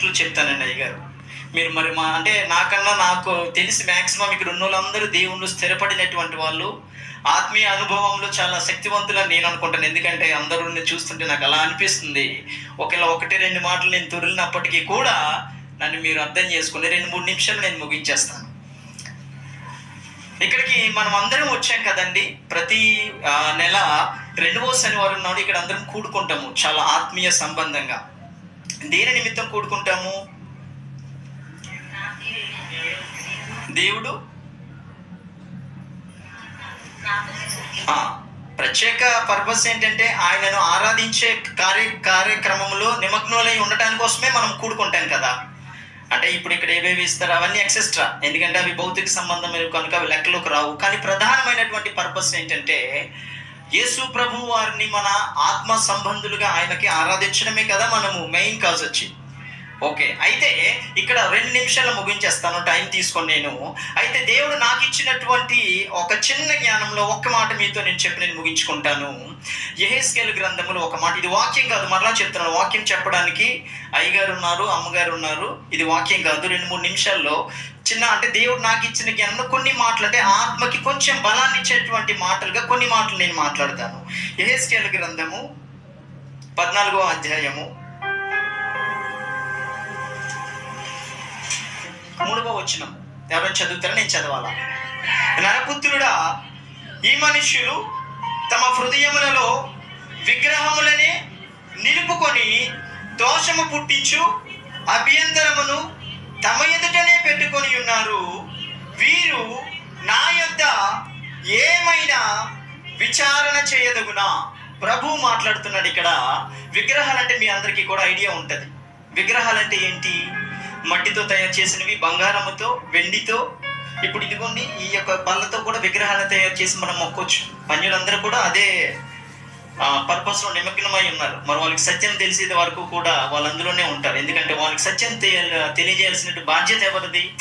మాటలు చెప్తానండి అయ్యగారు. మీరు మరి మా అంటే నాకన్నా నాకు తెలిసి మ్యాక్సిమం ఇక్కడ ఉన్న వాళ్ళందరూ దేవుళ్ళు స్థిరపడినటువంటి వాళ్ళు ఆత్మీయ అనుభవంలో చాలా శక్తివంతులని నేను అనుకుంటాను. ఎందుకంటే అందరూ చూస్తుంటే నాకు అలా అనిపిస్తుంది. ఒకవేళ ఒకటి రెండు మాటలు నేను తొరిలినప్పటికీ కూడా నన్ను మీరు అర్థం చేసుకుని రెండు మూడు నిమిషాలు నేను ముగించేస్తాను. ఇక్కడికి మనం అందరం వచ్చాం కదండి. ప్రతి నెల రెండవ శనివారం నాడు ఇక్కడ అందరం కూడుకుంటాము చాలా ఆత్మీయ సంబంధంగా. దేని నిమిత్తం కూడుకుంటాము? దేవుడు? ప్రత్యేక పర్పస్ ఏంటంటే ఆయనను ఆరాధించే కార్య కార్యక్రమంలో నిమగ్నులై ఉండటాని కోసమే మనం కూడుకుంటాం కదా. అంటే ఇప్పుడు ఇక్కడ ఏవేవి ఇస్తారు? అవన్నీ ఎక్సెస్ట్రా ఎందుకంటే అవి భౌతిక సంబంధం కనుక అవి లెక్కలోకి రావు. కానీ ప్రధానమైనటువంటి పర్పస్ ఏంటంటే యేసు ప్రభు వారిని మన ఆత్మ సంబంధులుగా ఆయనకి ఆరాధించడమే కదా మనము మెయిన్ కాజ్ వచ్చి. ఓకే అయితే ఇక్కడ రెండు నిమిషాలు ముగించేస్తాను టైం తీసుకొని నేను. అయితే దేవుడు నాకు ఇచ్చినటువంటి ఒక చిన్న జ్ఞానంలో ఒక్క మాట మీతో నేను చెప్పి నేను ముగించుకుంటాను. యహేస్కేల్ గ్రంథములో ఒక మాట ఇది వాక్యం కాదు మరలా చెప్తున్నాను. వాక్యం చెప్పడానికి అయ్యగారు ఉన్నారు అమ్మగారు ఉన్నారు. ఇది వాక్యం కాదు రెండు మూడు నిమిషాల్లో చిన్న అంటే దేవుడు నాకు ఇచ్చిన జ్ఞానంలో కొన్ని మాటలు అంటే ఆత్మకి కొంచెం బలాన్ని ఇచ్చేటువంటి మాటలుగా కొన్ని మాటలు నేను మాట్లాడతాను. యహేస్కేల్ గ్రంథము పద్నాలుగో అధ్యాయము. మూడవ వచనం. ఎవరైనా చదువుతారా? నేను చదవాలా? నరపుత్రుడా ఈ మనుష్యులు తమ హృదయములలో విగ్రహములనే నిలుపుకొని దోషము పుట్టించు అభ్యంతరమును తమ ఎదుటనే పెట్టుకొని ఉన్నారు. వీరు నా యొద్ద ఏమైనా విచారణ చేయదగునా? ప్రభు మాట్లాడుతున్నాడు ఇక్కడ. విగ్రహాలంటే మీ అందరికీ కూడా ఐడియా ఉంటుంది. విగ్రహాలంటే ఏంటి? మట్టితో తయారు చేసినవి బంగారముతో వెండితో. ఇప్పుడు ఇదిగోండి ఈ యొక్క బల్లతో కూడా విగ్రహాలు తయారు చేసి మనం మొక్కొచ్చు పన్యులందరూ కూడా అదే పర్పస్లో నిమగ్నమై ఉన్నారు. మరి వాళ్ళకి సత్యం తెలిసేది వరకు కూడా వాళ్ళు అందులోనే ఉంటారు. ఎందుకంటే వాళ్ళకి సత్యం తె- తెలియజేయాల్సిన బాధ్యత ఎవరిది?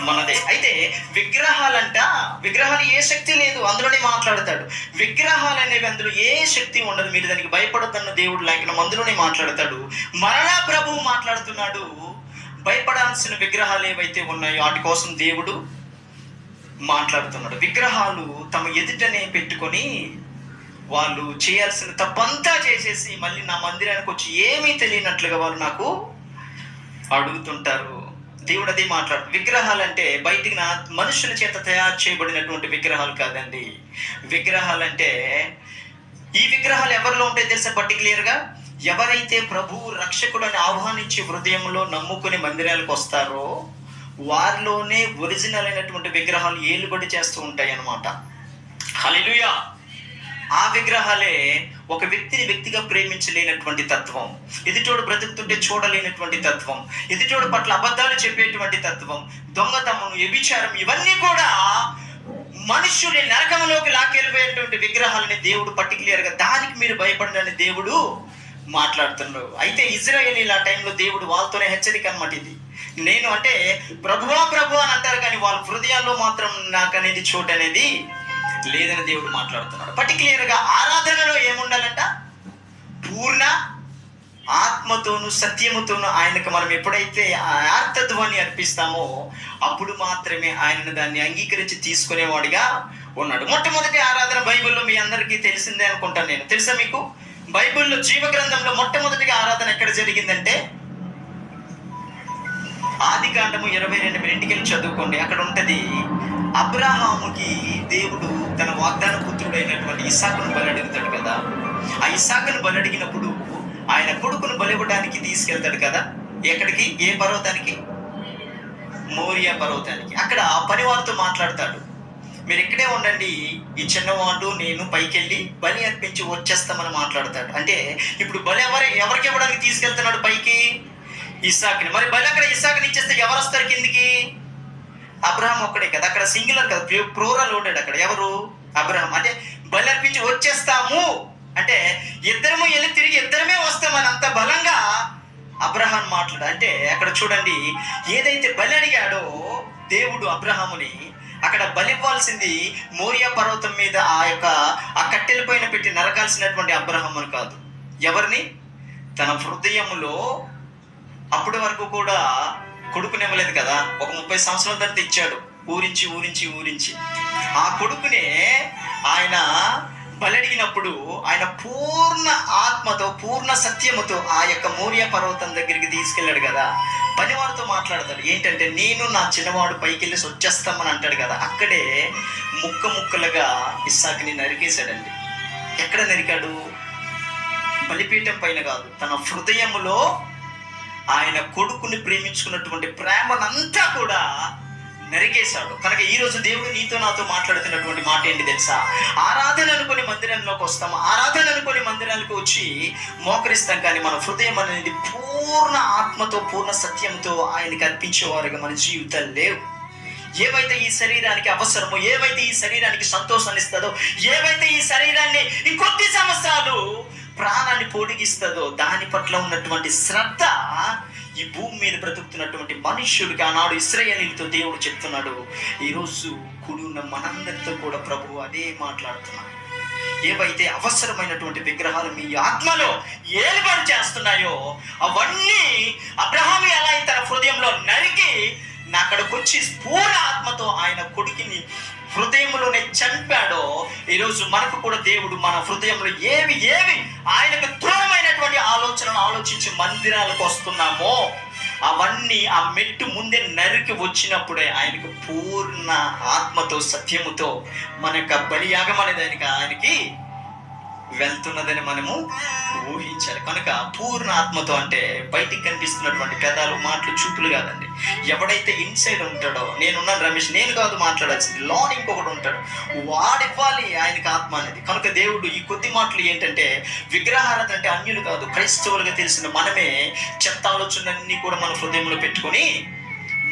మనదే. అయితే విగ్రహాలంట విగ్రహాలు ఏ శక్తి లేదు అందులోనే మాట్లాడతాడు. విగ్రహాలు అనేవి అందులో ఏ శక్తి ఉండదు మీరు దానికి భయపడొద్దన్న దేవుడు లేఖనం అందులోనే మాట్లాడతాడు. మరలా ప్రభువు మాట్లాడుతున్నాడు. భయపడాల్సిన విగ్రహాలు ఏవైతే ఉన్నాయో వాటి కోసం దేవుడు మాట్లాడుతున్నాడు. విగ్రహాలు తమ ఎదుటనే పెట్టుకొని వాళ్ళు చేయాల్సిన తప్పంతా చేసేసి మళ్ళీ నా మందిరానికి వచ్చి ఏమీ తెలియనట్లుగా వాళ్ళు నాకు అడుగుతుంటారు. దేవుడు అదే మాట్లాడు విగ్రహాలు అంటే బయటికి నా మనుషుల చేత తయారు చేయబడినటువంటి విగ్రహాలు కాదండి. విగ్రహాలు అంటే ఈ విగ్రహాలు ఎవరిలో ఉంటాయి తెలుసా? పర్టికులర్గా ఎవరైతే ప్రభు రక్షకుడు అని ఆహ్వానించి హృదయంలో నమ్ముకుని మందిరాలకు వస్తారో వారిలోనే ఒరిజినల్ అయినటువంటి విగ్రహాలు ఏలుబడి చేస్తూ ఉంటాయి అన్నమాట హల్లెలూయా! ఆ విగ్రహాలే ఒక వ్యక్తిని వ్యక్తిగా ప్రేమించలేనటువంటి తత్వం. ఎదుటోడు బ్రతుకుతుంటే చూడలేనటువంటి తత్వం. ఎదుటోడు పట్ల అబద్ధాలు చెప్పేటువంటి తత్వం. దొంగతనం వ్యభిచారం ఇవన్నీ కూడా మనుష్యుని నరకంలోకి లాక్కెళ్ళిపోయేటువంటి విగ్రహాలని దేవుడు పర్టికులర్గా దానికి మీరు భయపడనని దేవుడు మాట్లాడుతున్నాడు. అయితే ఇజ్రాయేల్ ఆ టైంలో దేవుడు వాళ్ళతోనే హెచ్చరిక అనమాట ఇది. నేను అంటే ప్రభువా ప్రభు అని అంటారు కానీ వాళ్ళ హృదయాల్లో మాత్రం నాకు అనేది చోటు అనేది లేదని దేవుడు మాట్లాడుతున్నాడు. పర్టికులర్గా ఆరాధనలో ఏముండాలంట? పూర్ణ ఆత్మతోను సత్యముతోను ఆయనకు మనం ఎప్పుడైతే ఆ అర్పిస్తామో అప్పుడు మాత్రమే ఆయనను దాన్ని అంగీకరించి తీసుకునేవాడిగా ఉన్నాడు. మొట్టమొదటి ఆరాధన బైబిల్లో మీ అందరికీ తెలిసిందే అనుకుంటాను నేను. తెలుసా మీకు? బైబిల్లో జీవ గ్రంథంలో మొట్టమొదటిగా ఆరాధన ఎక్కడ జరిగిందంటే ఆది కాండము ఇరవై రెండు మీరు ఇంటికి వెళ్ళి చదువుకోండి. అక్కడ ఉంటుంది అబ్రహాముకి దేవుడు తన వాగ్దాన పుత్రుడైనటువంటి ఇసాకును బలి అడుగుతాడు కదా. ఆ ఇసాకును బలి అడిగినప్పుడు ఆయన కొడుకును బలివ్వడానికి తీసుకెళ్తాడు కదా. ఎక్కడికి? ఏ పర్వతానికి? మోరియా పర్వతానికి. అక్కడ ఆ పనివారితో మాట్లాడతాడు. మీరు ఇక్కడే ఉండండి ఈ చిన్నవాడు నేను పైకెళ్ళి బలి అర్పించి వచ్చేస్తామని మాట్లాడతాడు. అంటే ఇప్పుడు బలి ఎవరు ఎవరికి ఇవ్వడానికి తీసుకెళ్తున్నాడు పైకి? ఇసాక్ని. మరి బలి అక్కడ ఇసాక్ని ఇచ్చేస్తే ఎవరు వస్తారు కిందికి? అబ్రహం ఒక్కడే కదా. అక్కడ సింగులర్ కదా. ప్రోరల్ ఉంటాడు అక్కడ. ఎవరు? అబ్రహం. అంటే బలి అర్పించి వచ్చేస్తాము. అంటే ఇద్దరము వెళ్ళి తిరిగి ఇద్దరమే వస్తామని అంత బలంగా అబ్రహాం మాట్లాడు. అంటే అక్కడ చూడండి ఏదైతే బలి అడిగాడో దేవుడు అబ్రహాముని అక్కడ బలివ్వాల్సింది మోరియా పర్వతం మీద ఆ యొక్క ఆ కట్టెల పైన పెట్టి నరకాల్సినటువంటి అబ్రహమును కాదు. ఎవరిని? తన హృదయములో అప్పటి వరకు కూడా కొడుకునివ్వలేదు కదా. ఒక ముప్పై సంవత్సరాల తర్వాత ఇచ్చాడు. ఊరించి ఊరించి ఊరించి. ఆ కొడుకునే ఆయన బలడిగినప్పుడు ఆయన పూర్ణ ఆత్మతో పూర్ణ సత్యముతో ఆ యొక్క మౌర్య పర్వతం దగ్గరికి తీసుకెళ్ళాడు కదా. పనివారితో మాట్లాడతాడు. ఏంటంటే నేను నా చిన్నవాడు పైకి వెళ్ళి వచ్చేస్తామని అంటాడు కదా. అక్కడే ముక్క ముక్కలుగా ఇస్సాకిని నరికేశాడండి. ఎక్కడ నరికాడు? బలిపీఠం పైన కాదు. తన హృదయములో ఆయన కొడుకుని ప్రేమించుకున్నటువంటి ప్రేమనంతా కూడా నరికేశాడు కనుక ఈ రోజు దేవుడు నీతో నాతో మాట్లాడుతున్నటువంటి మాట ఏంటి తెలుసా? ఆరాధన అనుకుని మందిరంలోకి వస్తాము ఆరాధన అనుకుని మందిరానికి వచ్చి మోకరిస్తాం కానీ మన హృదయం అనేది పూర్ణ ఆత్మతో పూర్ణ సత్యంతో ఆయనకి అర్పించేవారుగా మన జీవితాలు లేవు. ఏవైతే ఈ శరీరానికి అవసరమో ఏవైతే ఈ శరీరానికి సంతోషాన్ని ఇస్తుందో ఏవైతే ఈ శరీరాన్ని ఇంకొద్ది సంవత్సరాలు ప్రాణాన్ని పొడిగిస్తుందో దాని పట్ల ఉన్నటువంటి శ్రద్ధ ఈ భూమి మీద బ్రతుకుతున్నటువంటి మనుష్యుడికి ఆనాడు ఇస్రాయేలీలతో దేవుడు చెప్తున్నాడు. ఈరోజు కుడున్న మనందరితో కూడా ప్రభు అదే మాట్లాడుతున్నాడు. ఏవైతే అవసరమైనటువంటి విగ్రహాలు మీ ఆత్మలో ఏలుబడి చేస్తున్నాయో అవన్నీ అబ్రహాం ఎలా అయితే తన హృదయంలో నరికి నా అక్కడికి వచ్చి పూర్ణ ఆత్మతో ఆయన కొడుకుని హృదయంలోనే చంపాడో ఈరోజు మనకు కూడా దేవుడు మన హృదయంలో ఏవి ఏవి ఆయనకు దూరమైనటువంటి ఆలోచనలు ఆలోచించి మందిరాలకు వస్తున్నామో అవన్నీ ఆ మెట్టు ముందే నరికి వచ్చినప్పుడే ఆయనకు పూర్ణ ఆత్మతో సత్యముతో మన యొక్క బలియాగం అనేది ఆయనకి ఆయనకి వెళ్తున్నదని మనము ఊహించాలి. కనుక పూర్ణ ఆత్మతో అంటే బయటికి కనిపిస్తున్నటువంటి పెదాలు మాటలు చూపులు కాదండి. ఎవడైతే ఇన్సైడ్ ఉంటాడో నేనున్నాను రమేష్ నేను కాదు మాట్లాడాల్సింది లోన్ ఇంకొకటి ఉంటాడు. వాడివ్వాలి ఆయనకి ఆత్మ అనేది. కనుక దేవుడు ఈ కొద్ది మాటలు ఏంటంటే విగ్రహారాధన అంటే అన్యులు కాదు క్రైస్తవులుగా తెలిసిన మనమే చెత్త ఆలోచనలన్నీ కూడా మన హృదయంలో పెట్టుకొని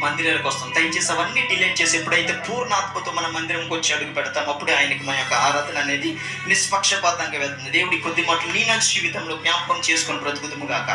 మందిరాలకు వస్తాం. దయచేసి అవన్నీ డిలేట్ చేసి ఎప్పుడైతే పూర్ణాత్మతో మన మందిరంకి వచ్చి అడుగు పెడతాం. అప్పుడే ఆయనకి మన యొక్క ఆరాధన అనేది నిష్పక్షపాతంగా వెళ్తుంది. దేవుడి కొద్ది మాటలు నీ నా జీవితంలో జ్ఞాపకం చేసుకొని బ్రతుకుతుము గాక.